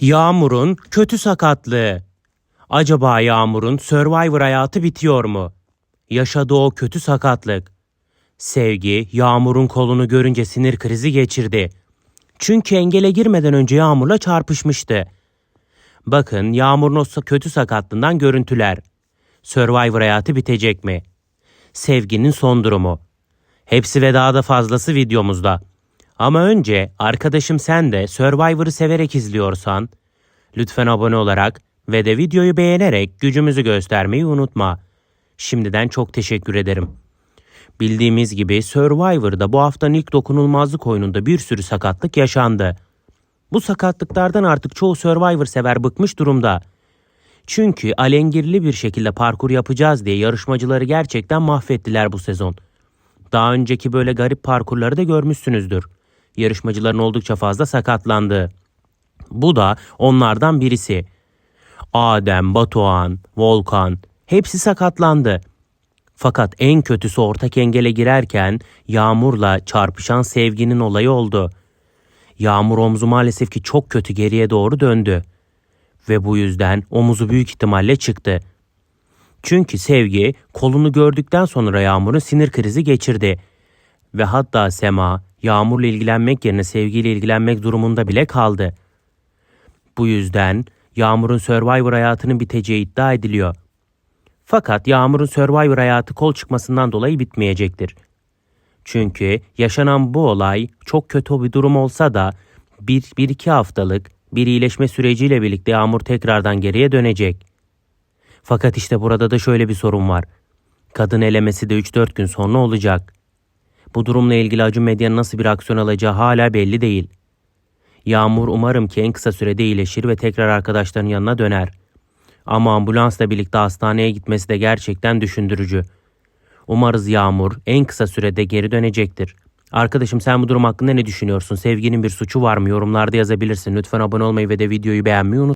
Yağmur'un kötü sakatlığı. Acaba Yağmur'un Survivor hayatı bitiyor mu? Yaşadığı o kötü sakatlık. Sevgi Yağmur'un kolunu görünce sinir krizi geçirdi. Çünkü engele girmeden önce Yağmur'la çarpışmıştı. Bakın Yağmur'un o kötü sakatlığından görüntüler. Survivor hayatı bitecek mi? Sevginin son durumu. Hepsi ve daha da fazlası videomuzda. Ama önce arkadaşım sen de Survivor'ı severek izliyorsan lütfen abone olarak ve de videoyu beğenerek gücümüzü göstermeyi unutma. Şimdiden çok teşekkür ederim. Bildiğimiz gibi Survivor'da bu haftanın ilk dokunulmazlık oyununda bir sürü sakatlık yaşandı. Bu sakatlıklardan artık çoğu Survivor sever bıkmış durumda. Çünkü alengirli bir şekilde parkur yapacağız diye yarışmacıları gerçekten mahvettiler bu sezon. Daha önceki böyle garip parkurları da görmüşsünüzdür. Yarışmacıların oldukça fazla sakatlandığı. Bu da onlardan birisi. Adem, Batuhan, Volkan hepsi sakatlandı. Fakat en kötüsü ortak engele girerken Yağmur'la çarpışan Sevgi'nin olayı oldu. Yağmur omzu maalesef ki çok kötü geriye doğru döndü. Ve bu yüzden omuzu büyük ihtimalle çıktı. Çünkü Sevgi kolunu gördükten sonra Yağmur'un sinir krizi geçirdi. Ve hatta Sema Yağmur'la ilgilenmek yerine Sevgi ile ilgilenmek durumunda bile kaldı. Bu yüzden Yağmur'un Survivor hayatının biteceği iddia ediliyor. Fakat Yağmur'un Survivor hayatı kol çıkmasından dolayı bitmeyecektir. Çünkü yaşanan bu olay çok kötü bir durum olsa da bir, bir iki haftalık bir iyileşme süreciyle birlikte Yağmur tekrardan geriye dönecek. Fakat işte burada da şöyle bir sorun var. Kadın elemesi de 3-4 gün sonra olacak. Bu durumla ilgili Acun Medya'nın nasıl bir aksiyon alacağı hala belli değil. Yağmur umarım ki en kısa sürede iyileşir ve tekrar arkadaşlarının yanına döner. Ama ambulansla birlikte hastaneye gitmesi de gerçekten düşündürücü. Umarız Yağmur en kısa sürede geri dönecektir. Arkadaşım sen bu durum hakkında ne düşünüyorsun? Sevginin bir suçu var mı? Yorumlarda yazabilirsin. Lütfen abone olmayı ve de videoyu beğenmeyi unutma.